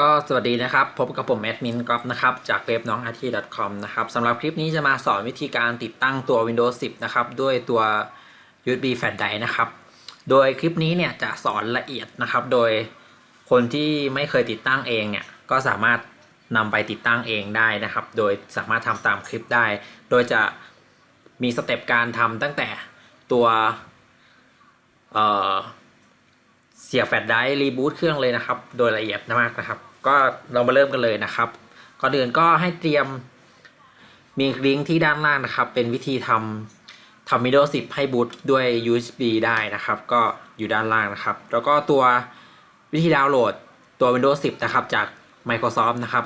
ก็สวัสดีนะครับ พบกับผมแอดมินก๊อฟนะครับ จากเว็บน้อง IT com นะครับสำหรับคลิปนี้จะมาสอนวิธีการติดตั้งตัว Windows 10 นะครับ ด้วยตัว USB Flash Drive นะครับ โดยคลิปนี้เนี่ยจะสอนละเอียดนะครับ โดยคนที่ไม่เคยติดตั้งเองเนี่ย ก็สามารถนำไปติดตั้งเองได้นะครับ โดยสามารถทำตามคลิปได้ โดยจะมีสเต็ปการทำตั้งแต่ตัวเอ่อ เสียบแฟลชไดรฟ์รีบูตเครื่องเลยนะครับ โดยละเอียดมากนะครับ ก็เรามาเริ่มกันเลยนะครับ ก่อนอื่นก็ให้เตรียมมีลิงก์ที่ด้านล่างนะครับ เป็นวิธีทำทำ Windows 10 ให้บูตด้วย USB ได้นะครับ ก็อยู่ด้านล่างนะครับ แล้วก็ตัววิธีดาวน์โหลดตัว Windows 10 นะครับ จาก Microsoft นะครับ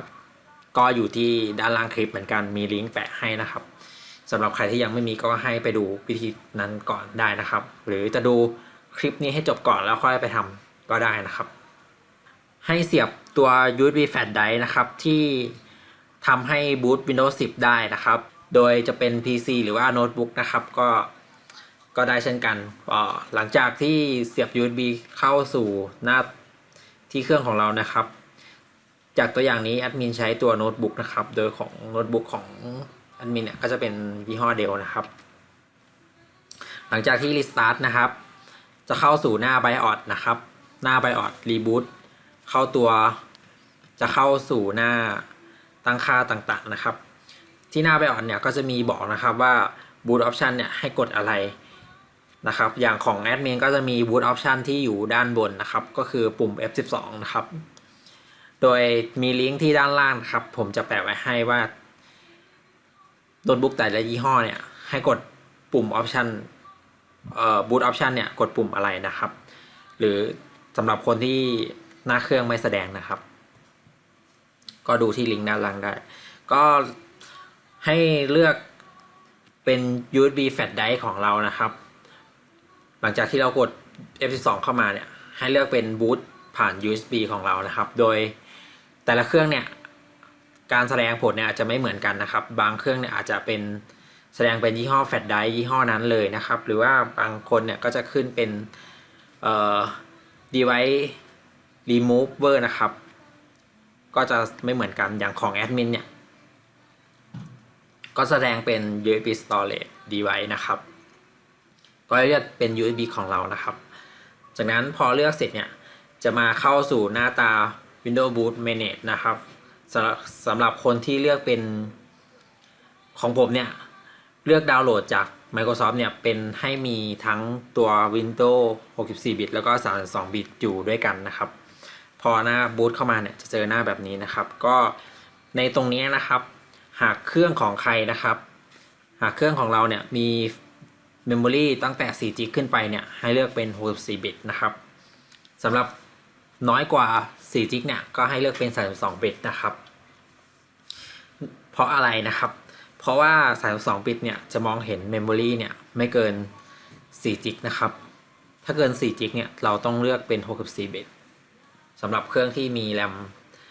ก็อยู่ที่ด้านล่างคลิปเหมือนกันมีลิงก์แปะให้นะครับสำหรับใครที่ยังไม่มีก็ให้ไปดูวิธีนั้นก่อนได้นะครับ หรือจะดู คลิปนี้ให้จบก่อนแล้วค่อยไปทำก็ได้นะครับ ให้เสียบตัว USB Flash Drive นะครับ ที่ทำให้บูต Windows 10 ได้นะครับ โดยจะเป็น PC หรือว่าโน้ตบุ๊กนะครับก็ก็ได้เช่นกันหลังจากที่เสียบ USB เข้าสู่หน้าที่เครื่องของเรานะครับ จากตัวอย่างนี้แอดมินใช้ตัวโน้ตบุ๊กนะครับ โดยของโน้ตบุ๊กของแอดมินเนี่ยก็จะเป็นยี่ห้อเดลนะครับ หลังจากที่รีสตาร์ทนะครับ จะเข้าสู่หน้า BIOS นะครับ หน้า BIOS Reboot เข้าตัวจะเข้าสู่หน้าตั้งค่าต่างๆนะครับ ที่หน้า BIOS เนี่ยก็จะมีบอกนะครับว่า Boot Option เนี่ยให้กดอะไรนะครับ อย่างของแอดมินก็จะมี Boot Option ที่อยู่ด้านบนนะครับ ก็คือปุ่ม F12 นะครับ โดยมีลิงก์ที่ด้านล่างครับ ผมจะแปะไว้ให้ว่าโน้ตบุ๊กแต่ละยี่ห้อเนี่ยให้กดปุ่ม Option เอ่อ boot option เนี่ยกดปุ่มอะไรนะครับ หรือสำหรับคนที่หน้าเครื่องไม่แสดงนะครับ ก็ดูที่ลิงก์ด้านล่างได้ ก็ให้เลือกเป็น USB flash drive ของเรานะครับ หลังจากที่เรากด F12 เข้ามาเนี่ย ให้เลือกเป็น boot ผ่าน USB ของเรานะครับ โดยแต่ละเครื่องเนี่ย การแสดงผลเนี่ยอาจจะไม่เหมือนกันนะครับ บางเครื่องเนี่ยอาจจะเป็น แสดงเป็นยี่ห้อแฟลชไดร์ยี่ห้อนั้นเลยนะครับ หรือว่าบางคนเนี่ยก็จะขึ้นเป็นเอ่อ device remover นะครับ ก็จะไม่เหมือนกันอย่างของแอดมินเนี่ย ก็แสดงเป็น USB storage device นะครับ ก็เรียกเป็น USB ของเรานะครับ จากนั้นพอเลือกเสร็จเนี่ย จะมาเข้าสู่หน้าตา Windows Boot Manage นะครับสำหรับคนที่เลือกเป็นของผมเนี่ย เลือกดาวน์โหลดจาก Microsoft เนี่ยเป็นให้มีทั้งตัว Windows 64 บิตแล้วก็ 32 บิตอยู่ด้วยกันนะครับ พอหน้าบูตเข้ามาเนี่ยจะเจอหน้าแบบนี้นะครับ ก็ในตรงนี้นะครับ หากเครื่องของใครนะครับ หากเครื่องของเราเนี่ยมี Memory ตั้งแต่ 4 g ขึ้นไปเนี่ยให้เลือกเป็น 64 บิตนะครับสำหรับน้อยกว่า4 g เนี่ย ก็ให้เลือกเป็น 32 บิตนะครับ เพราะอะไรนะครับ ราะว่า32บิตเนี่ยจะมองเห็น Memory เนี่ยไม่เกิน4จิกนะครับ ถ้าเกิน4จิกเนี่ยเราต้องเลือกเป็น 64 บิตสำหรับเครื่องที่มีแรม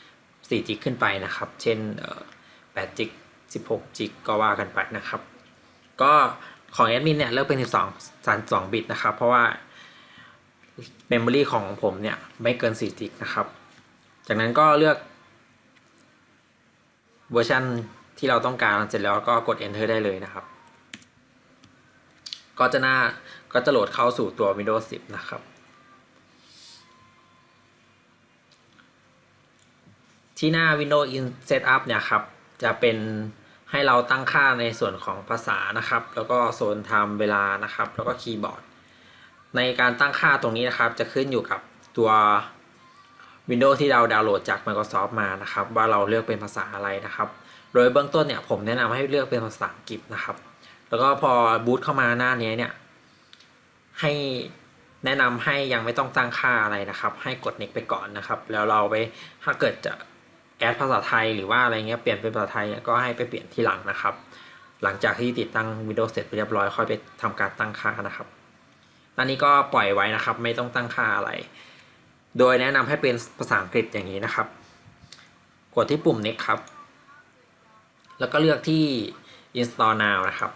4จิกขึ้นไปนะครับ เช่น8จิก16จิกก็ว่ากันไปนะครับ ก็ของแอดมินเนี่ยเลือกเป็น 12 32 บิตนะครับ เพราะว่า Memory ของผมเนี่ยไม่เกิน4จิกนะครับ จากนั้นก็เลือกเวอร์ชัน ที่เราต้องการเสร็จแล้วก็กด enter ได้เลยนะครับ ก็จะหน้าก็จะโหลดเข้าสู่ตัว Windows 10 นะครับ ที่หน้า Windows in Setup เนี่ยครับ จะเป็นให้เราตั้งค่าในส่วนของภาษานะครับ แล้วก็โซนไทม์เวลานะครับ แล้วก็คีย์บอร์ด ในการตั้งค่าตรงนี้นะครับ จะขึ้นอยู่กับตัว Windows ที่เราดาวน์โหลดจาก Microsoft มานะครับ ว่าเราเลือกเป็นภาษาอะไรนะครับ ดยเบื้องต้นเนี่ยผมแนะนำให้เลือกเป็นภาษาอังกฤษนะครับ แล้วก็พอบูตเข้ามาหน้านี้เนี่ยให้แนะนำให้ยังไม่ต้องตั้งค่าอะไรนะครับ ให้กด next ไปก่อนนะครับ แล้วเราไปถ้าเกิดจะแอดภาษาไทยหรือว่าอะไรเงี้ยเปลี่ยนเป็นภาษาไทยก็ให้ไปเปลี่ยนที่หลังนะครับ หลังจากที่ติดตั้ง Windows เสร็จเรียบร้อยค่อยไปทำการตั้งค่านะครับอันนี้ก็ปล่อยไว้นะครับ ไม่ต้องตั้งค่าอะไร โดยแนะนำให้เป็นภาษาอังกฤษอย่างนี้นะครับ กดที่ปุ่ม next ครับ แล้วก็เลือกที่ install now นะครับ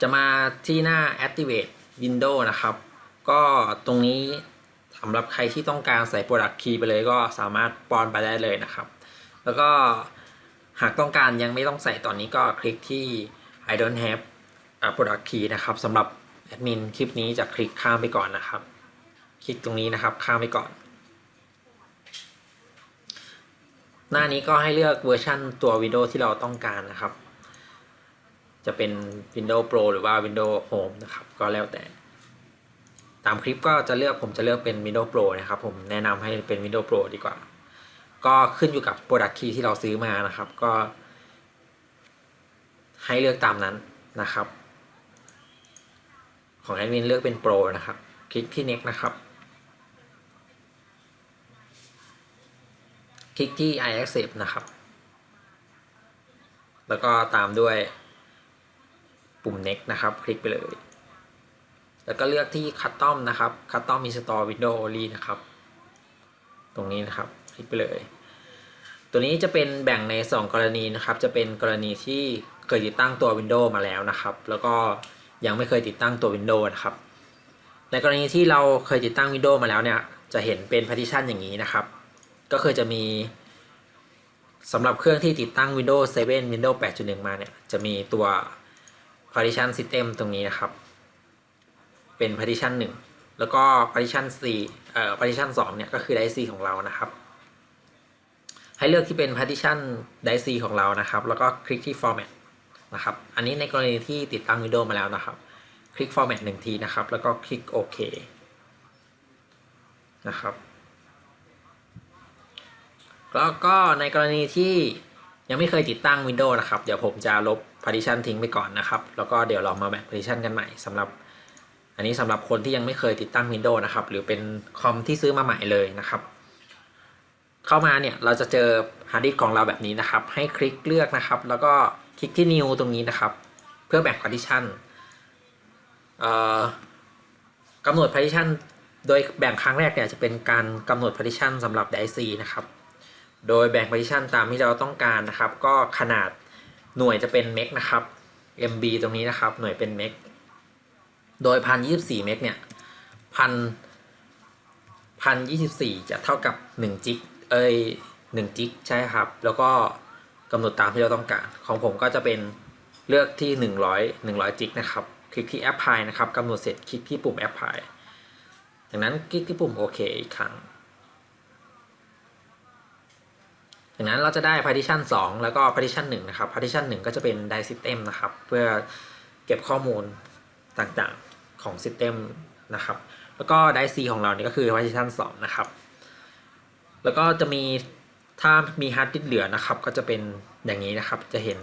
จะมาที่หน้า activate window นะครับ ก็ตรงนี้สำหรับใครที่ต้องการใส่ Product Key ไปเลยก็สามารถปอนไปได้เลยนะครับ แล้วก็หากต้องการยังไม่ต้องใส่ตอนนี้ก็คลิกที่ I don't have product key นะครับสำหรับแอดมินคลิปนี้จะคลิกข้ามไปก่อนนะครับ คลิกตรงนี้นะครับ ข้ามไปก่อน หน้านี้ก็ให้เลือกเวอร์ชันตัว Windows ที่เราต้องการนะครับ จะเป็น Windows Pro หรือว่า Windows Home นะครับ ก็แล้วแต่ ตามคลิปก็จะเลือกผมจะเลือกเป็น Windows Pro นะครับ ผมแนะนำให้เป็น Windows Pro ดีกว่า ก็ขึ้นอยู่กับ Product Key ที่เราซื้อมานะครับ ก็ ให้เลือกตามนั้นนะครับของแอดมินเลือกเป็น Pro นะครับ คลิกที่ Next นะครับ คลิกที่ I accept นะครับ แล้วก็ตามด้วยปุ่ม next นะครับ คลิกไปเลย แล้วก็เลือกที่ custom นะครับ custom install window only นะครับ ตรงนี้นะครับ คลิกไปเลย ตัวนี้จะเป็นแบ่งใน 2 กรณีนะครับ จะเป็นกรณีที่เคยติดตั้งตัว Windows มาแล้วนะครับ แล้วก็ยังไม่เคยติดตั้งตัว Windows นะครับ ในกรณีที่เราเคยติดตั้ง Windows มาแล้วเนี่ย จะเห็นเป็น partition อย่างนี้นะครับ ก็คือจะมีสำหรับเครื่องที่ติดตั้ง Windows 7 Windows 8.1 มาเนี่ย จะมีตัว partition system ตรงนี้นะครับ เป็น partition 1 แล้วก็ partition 4เอ่อ partition 2 เนี่ย ก็คือ drive C ของเรานะครับ ให้เลือกที่เป็น partition drive C ของเรานะครับ แล้วก็คลิกที่ format นะครับ อันนี้ในกรณีที่ติดตั้ง Windows มาแล้วนะครับ คลิก format หนึ่งทีนะครับ แล้วก็คลิกโอเคนะครับ แล้วก็ในกรณีที่ยังไม่เคยติดตั้ง Windows นะครับ เดี๋ยวผมจะลบ partition ทิ้งไปก่อนนะครับ แล้วก็เดี๋ยวเรามาแบ่ง partition กันใหม่สำหรับ อันนี้สำหรับคนที่ยังไม่เคยติดตั้ง Windows นะครับ หรือเป็นคอมที่ซื้อมาใหม่เลยนะครับ เข้ามาเนี่ยเราจะเจอฮาร์ดดิสก์ของเราแบบนี้นะครับ ให้คลิกเลือกนะครับ แล้วก็คลิกที่ New ตรงนี้นะครับ เพื่อแบ่ง partition กำหนด partition โดยแบ่งครั้งแรกเนี่ยจะเป็นการกำหนด partition สำหรับ DIC นะครับ โดยแบ่ง partition ตามที่เราต้องการนะครับ ก็ขนาดหน่วยจะเป็น mek นะครับ MB ตรงนี้นะครับ หน่วยเป็น mek โดยพันยี่สิบสี่เมกเนี่ยพันพันยี่สิบสี่จะเท่ากับหนึ่งจิกเอ้ยหนึ่งจิกใช่ครับ แล้วก็กำหนดตามที่เราต้องการ ของผมก็จะเป็นเลือกที่หนึ่งร้อยหนึ่งร้อยจิกนะครับ คลิกที่ apply นะครับกำหนดเสร็จคลิกที่ปุ่ม apply จากนั้นคลิกที่ปุ่มโอเคอีกครั้ง จากนั้นเราจะได้ partition 2 แล้วก็ partition 1 นะครับ partition 1 ก็จะเป็น die system นะครับ เพื่อเก็บข้อมูลต่างๆของ system นะครับ แล้วก็ die C ของเรานี่ก็คือ partition 2 นะครับ แล้วก็จะมีถ้ามี hard disk เหลือนะครับ ก็จะเป็นอย่างนี้นะครับ จะเห็น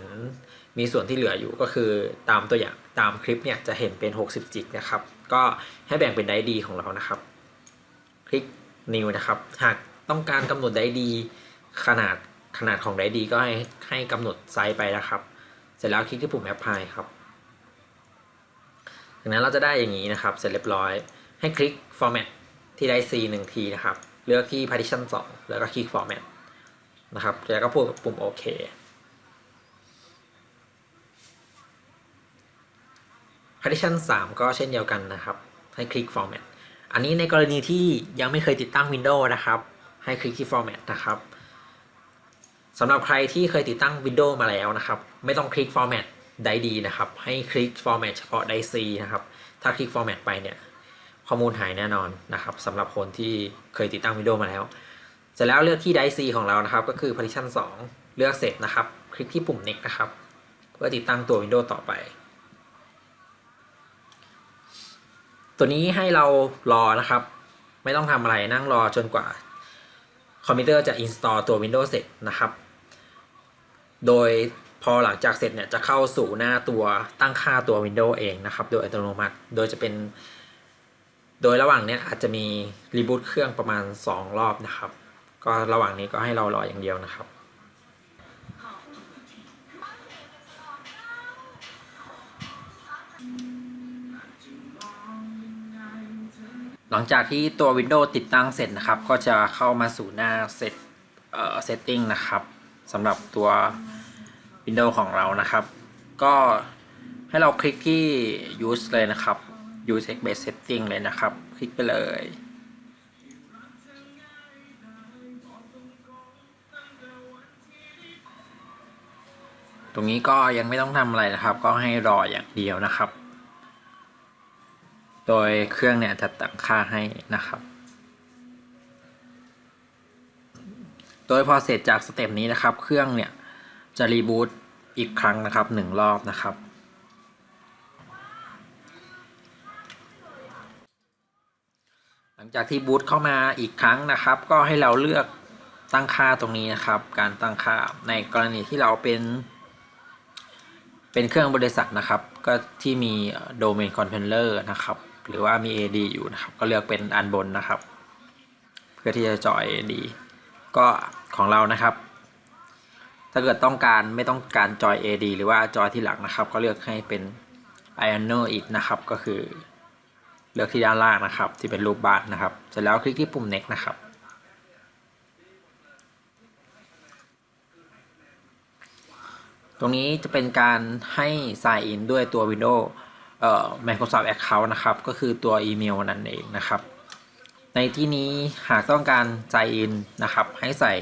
มีส่วนที่เหลืออยู่ก็คือตามตัวอย่างตามคลิปเนี่ยจะเห็นเป็น 60 จิกนะครับ ก็ให้แบ่งเป็น die D ของเรานะครับ คลิก new นะครับ หากต้องการกำหนด die D ขนาดขนาดของ die D ก็ให้ให้กำหนดไซส์ไปนะครับ เสร็จแล้วคลิกที่ปุ่ม apply ครับจากนั้นเราจะได้อย่างนี้นะครับ เสร็จเรียบร้อย ให้คลิก format ที่ได้ C หนึ่งทีนะครับ เลือกที่ partition 2 แล้วก็คลิก format นะครับ แล้วก็พูดกับปุ่มโอเค partition 3ก็เช่นเดียวกันนะครับ ให้คลิก format อันนี้ในกรณีที่ยังไม่เคยติดตั้ง Windows นะครับ ให้คลิกที่ format นะครับ สำหรับใครที่เคยติดตั้ง Windows มาแล้วนะครับ ไม่ต้องคลิก format ได้ดีนะครับ ให้คลิก format เฉพาะได้ C นะครับ ถ้าคลิก format ไปเนี่ย ข้อมูลหายแน่นอนนะครับสำหรับคนที่เคยติดตั้ง Windows มาแล้วเสร็จแล้วเลือกที่ Drive C ของเรานะครับ ก็คือ partition 2 เลือกเสร็จนะครับ คลิกที่ปุ่ม next นะครับ เพื่อติดตั้งตัว Windows ต่อไป ตัวนี้ให้เรารอนะครับ ไม่ต้องทำอะไรนั่งรอจนกว่า คอมพิวเตอร์จะ install ตัว Windows เสร็จนะครับ โดยพอหลังจากเสร็จเนี่ยจะเข้าสู่หน้าตัวตั้งค่าตัว Windows เองนะครับ โดยอัตโนมัติ โดยจะเป็น โดยระหว่างเนี้ยอาจจะมีรีบูตเครื่องประมาณ 2 รอบนะครับ ก็ระหว่างนี้ก็ให้เรารออย่างเดียวนะครับ หลังจากที่ตัว Windows ติดตั้งเสร็จนะครับ ก็จะเข้ามาสู่หน้า Set เอ่อ Setting นะครับสำหรับตัว Windows ของเรานะครับ ก็ให้เราคลิกที่ Use เลยนะครับ use x base setting เลยนะครับ คลิกไปเลย ตรงนี้ก็ยังไม่ต้องทำอะไรนะครับ ก็ให้รออย่างเดียวนะครับ โดยเครื่องเนี่ยจะตั้งค่าให้นะครับ โดยพอเสร็จจากสเต็ปนี้นะครับ เครื่องเนี่ยจะรีบูตอีกครั้งนะครับหนึ่งรอบนะครับหลังจากที่บูตเข้ามาอีกครั้งนะครับ ก็ให้เราเลือกตั้งค่าตรงนี้นะครับ การตั้งค่าในกรณีที่เราเป็น เป็นเครื่องบริษัทนะครับ ก็ที่มี domain controller นะครับ หรือว่ามี AD อยู่นะครับ ก็เลือกเป็นอันบนนะครับ เพื่อที่จะจอย AD ก็ของเรานะครับ ถ้าเกิดต้องการไม่ต้องการจอย AD หรือว่าจอยที่หลังนะครับ ก็เลือกให้เป็น i o n o it นะครับ ก็คือเลือกที่ด้านล่างนะครับ ที่เป็นรูปบ้านนะครับ เสร็จแล้วคลิกที่ปุ่ม next นะครับ ตรงนี้จะเป็นการให้ sign in ด้วยตัว Windows เอ่อ Microsoft Account นะครับ ก็คือตัวอีเมลนั่นเองนะครับ ในที่นี้หากต้องการ sign in นะครับ ให้ใส่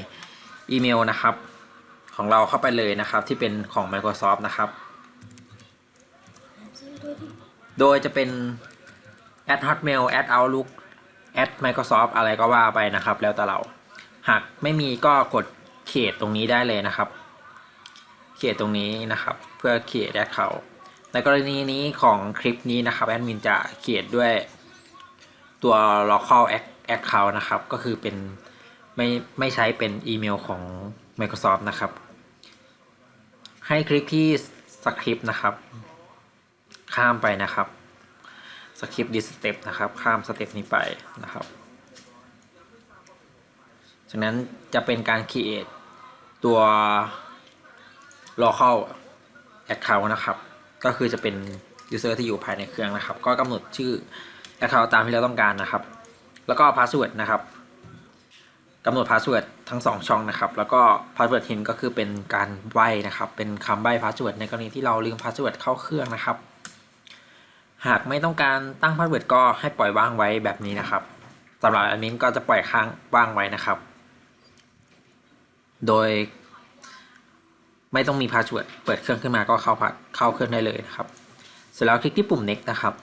อีเมลนะครับ ของเราเข้าไปเลยนะครับ ที่เป็นของ Microsoft นะครับ โดยจะเป็น at hotmail at outlook at microsoft อะไรก็ว่าไปนะครับ แล้วแต่เรา หากไม่มีก็กดเขตตรงนี้ได้เลยนะครับ เขตตรงนี้นะครับ เพื่อเขตแอดเขา ในกรณีนี้ของคลิปนี้นะครับแอดมินจะเขียนด้วยตัว local account นะครับ ก็คือเป็นไม่ไม่ใช้เป็นอีเมลของ Microsoft นะครับ ให้คลิกที่สคริปต์นะครับ ข้ามไปนะครับสคริปต์ดิสเต็ปนะครับ ข้ามสเต็ปนี้ไปนะครับจากนั้นจะเป็นการ create ตัว local account นะครับ ก็คือจะเป็น user ที่อยู่ภายในเครื่องนะครับ ก็กำหนดชื่อ account ตามที่เราต้องการนะครับ แล้วก็ password นะครับกำหนด password ทั้ง 2 ช่องนะครับ แล้วก็ password hint ก็คือเป็นการใบ้นะครับ เป็นคำใบ้ password ในกรณีที่เราลืม password เข้าเครื่องนะครับ หากไม่ต้องการตั้ง password ก็ให้ปล่อยว่างไว้แบบนี้นะครับสำหรับอันนี้ก็จะปล่อยค้างว่างไว้นะครับ โดย ไม่ต้องมีพาสเวิร์ดเปิดเครื่องขึ้นมาก็เข้าพัดเข้าเครื่องได้เลยนะครับ เสร็จแล้วคลิกที่ปุ่ม next นะครับ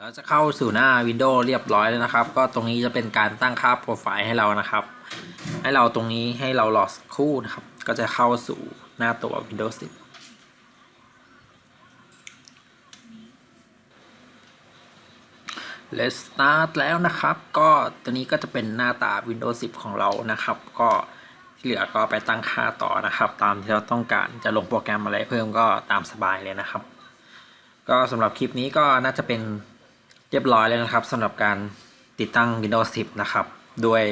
เราจะเข้าสู่หน้า Windows เรียบร้อยแล้วนะครับ ก็ตรงนี้จะเป็นการตั้งค่าโปรไฟล์ให้เรานะครับ ให้เราตรงนี้ให้เรารอสักครู่นะครับ ก็จะเข้าสู่หน้าตัว Windows 10 Let's start แล้วนะครับ ก็ตัวนี้ก็จะเป็นหน้าตา Windows 10 ของเรานะครับ ก็ที่เหลือก็ไปตั้งค่าต่อนะครับ ตามที่เราต้องการจะลงโปรแกรมอะไรเพิ่มก็ตามสบายเลยนะครับ ก็สำหรับคลิปนี้ก็น่าจะเป็นเรียบร้อยแล้วนะครับสำหรับการติดตั้ง Windows 10 นะครับ ด้วย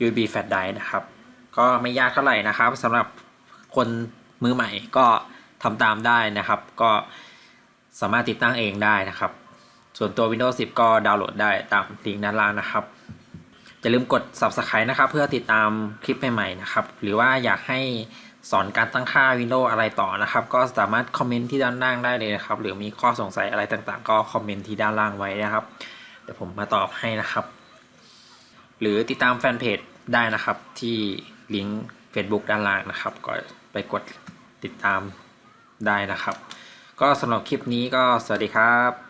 USB Flash Drive นะครับ ก็ไม่ยากเท่าไหร่นะครับสำหรับคนมือใหม่ก็ทำตามได้นะครับ ก็สามารถติดตั้งเองได้นะครับ ส่วนตัว Windows 10 ก็ดาวน์โหลดได้ตามลิงก์ด้านล่างนะครับอย่าลืมกด Subscribe นะครับ เพื่อติดตามคลิปใหม่ๆนะครับ หรือว่าอยากให้สอนการตั้งค่า Windows อะไรต่อนะครับ ก็สามารถคอมเมนต์ที่ด้านล่างได้เลยนะครับ หรือมีข้อสงสัยอะไรต่างๆ ก็คอมเมนต์ที่ด้านล่างไว้นะครับ เดี๋ยวผมมาตอบให้นะครับ หรือติดตามแฟนเพจได้นะครับที่ ลิงก์ Facebook ด้านล่างนะครับ ก็ไปกดติดตามได้นะครับ ก็สำหรับคลิปนี้ก็สวัสดีครับ